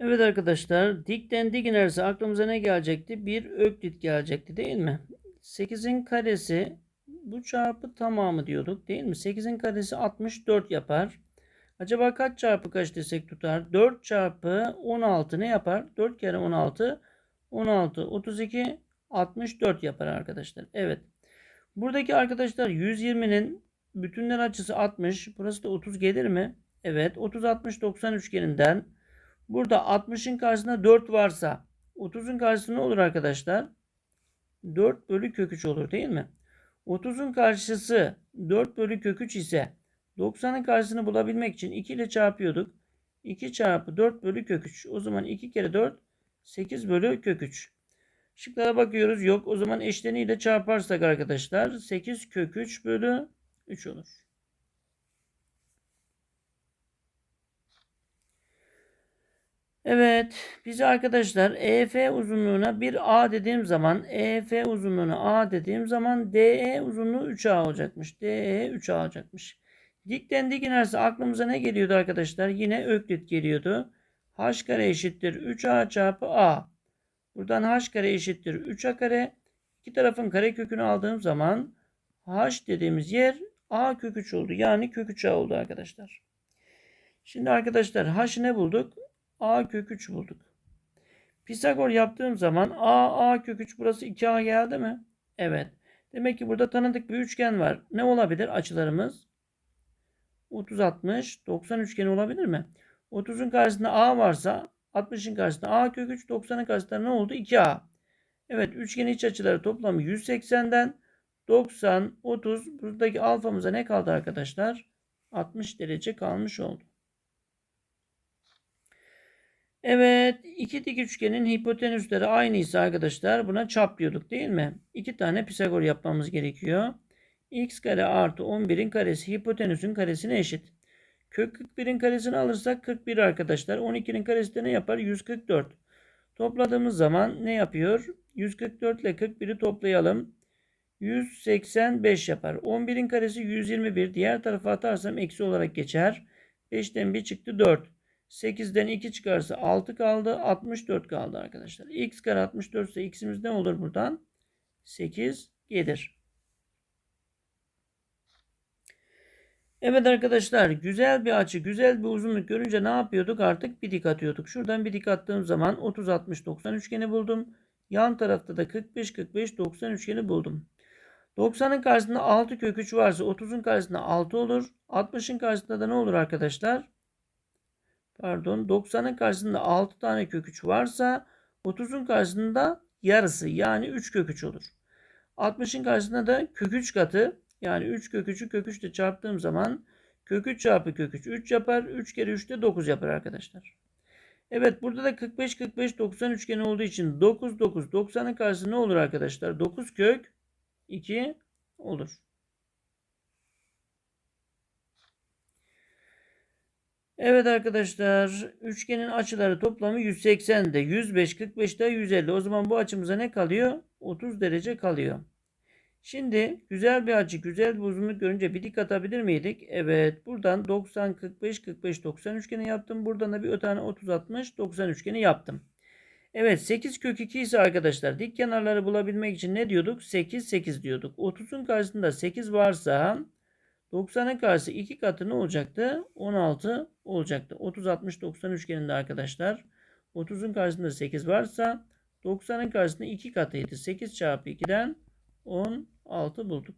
Evet arkadaşlar dikten dik inerse aklımıza ne gelecekti? Bir öklit gelecekti değil mi? 8'in karesi bu çarpı tamamı diyorduk değil mi? 8'in karesi 64 yapar. Acaba kaç çarpı kaç desek tutar? 4 çarpı 16 ne yapar? 4 kere 16 16 32 64 yapar arkadaşlar. Evet. Buradaki arkadaşlar 120'nin bütünler açısı 60. Burası da 30 gelir mi? Evet. 30 60 90 üçgeninden Burada 60'ın karşısında 4 varsa 30'un karşısında ne olur arkadaşlar? 4 bölü kök 3 olur değil mi? 30'un karşısı 4 bölü kök 3 ise 90'ın karşısını bulabilmek için 2 ile çarpıyorduk. 2 çarpı 4 bölü kök 3. O zaman 2 kere 4 8 bölü kök 3. Şıklara bakıyoruz. Yok. O zaman eşleniyle çarparsak arkadaşlar 8 kök 3 bölü 3 olur. Evet, bize arkadaşlar EF uzunluğuna bir A dediğim zaman EF uzunluğuna A dediğim zaman DE uzunluğu 3A olacakmış. DE 3A olacakmış. Dikten dik inerse aklımıza ne geliyordu arkadaşlar? Yine öklit geliyordu. H kare eşittir 3A çarpı A. Buradan H kare eşittir 3A kare. İki tarafın kare kökünü aldığım zaman H dediğimiz yer A kök 3 oldu. Yani kök 3A oldu arkadaşlar. Şimdi arkadaşlar H'ı ne bulduk? A kök 3 bulduk. Pisagor yaptığım zaman a a kök 3 burası 2a geldi mi? Evet. Demek ki burada tanıdık bir üçgen var. Ne olabilir açılarımız? 30 60 90 üçgeni olabilir mi? 30'un karşısında a varsa 60'ın karşısında a kök 3 90'ın karşısında ne oldu? 2a. Evet üçgenin iç açıları toplamı 180'den 90 30 buradaki alfamıza ne kaldı arkadaşlar? 60 derece kalmış oldu. Evet, iki dik üçgenin hipotenüsleri aynıysa arkadaşlar buna çap diyorduk değil mi? İki tane Pisagor yapmamız gerekiyor. x kare artı 11'in karesi hipotenüsün karesine eşit. Kök 41'in karesini alırsak 41 arkadaşlar. 12'nin karesi de ne yapar? 144. Topladığımız zaman ne yapıyor? 144 ile 41'i toplayalım. 185 yapar. 11'in karesi 121. Diğer tarafa atarsam eksi olarak geçer. 5'ten 1 çıktı 4. 8'den 2 çıkarsa 6 kaldı. 64 kaldı arkadaşlar. x kare 64 ise x'imiz ne olur buradan? 8 gelir. Evet arkadaşlar güzel bir açı güzel bir uzunluk görünce ne yapıyorduk artık bir dik atıyorduk. Şuradan bir dik attığım zaman 30 60 90 üçgeni buldum. Yan tarafta da 45 45 90 üçgeni buldum. 90'ın karşısında 6 kök 3 varsa 30'un karşısında 6 olur. 60'ın karşısında da ne olur arkadaşlar? Pardon 90'ın karşısında 6 tane kök 3 varsa 30'un karşısında yarısı yani 3 kök 3 olur. 60'ın karşısında da kök 3 katı yani 3 kök 3'ü kök 3 ile çarptığım zaman kök 3 çarpı kök 3 3 yapar. 3 kere 3 de 9 yapar arkadaşlar. Evet burada da 45 45 90 üçgeni olduğu için 9 9 90'ın karşısında ne olur arkadaşlar? 9 kök 2 olur. Evet arkadaşlar üçgenin açıları toplamı 180'de 105 45'te 150. O zaman bu açımıza ne kalıyor? 30 derece kalıyor. Şimdi güzel bir açı, güzel bir uzunluk görünce bir dik atabilir miydik? Evet. Buradan 90 45 45 90 üçgeni yaptım. Buradan da bir tane 30 60 90 üçgeni yaptım. Evet 8 kök 2 ise arkadaşlar dik kenarları bulabilmek için ne diyorduk? 8 8 diyorduk. 30'un karşısında 8 varsa 90'ın karşısı 2 katı ne olacaktı? 16 olacaktı. 30, 60, 90 üçgeninde arkadaşlar. 30'un karşısında 8 varsa 90'ın karşısında 2 katıydı. 8 çarpı 2'den 16 bulduk.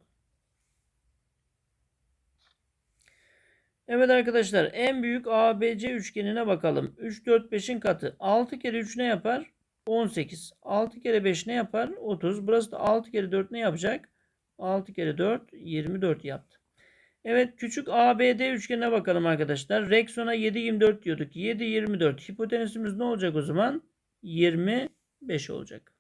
Evet arkadaşlar en büyük ABC üçgenine bakalım. 3, 4, 5'in katı. 6 kere 3 ne yapar? 18. 6 kere 5 ne yapar? 30. Burası da 6 kere 4 ne yapacak? 6 kere 4 24 yaptı. Evet küçük ABD üçgenine bakalım arkadaşlar. Reksona 7 24 diyorduk. 7 24. Hipotenüsümüz ne olacak o zaman? 25 olacak.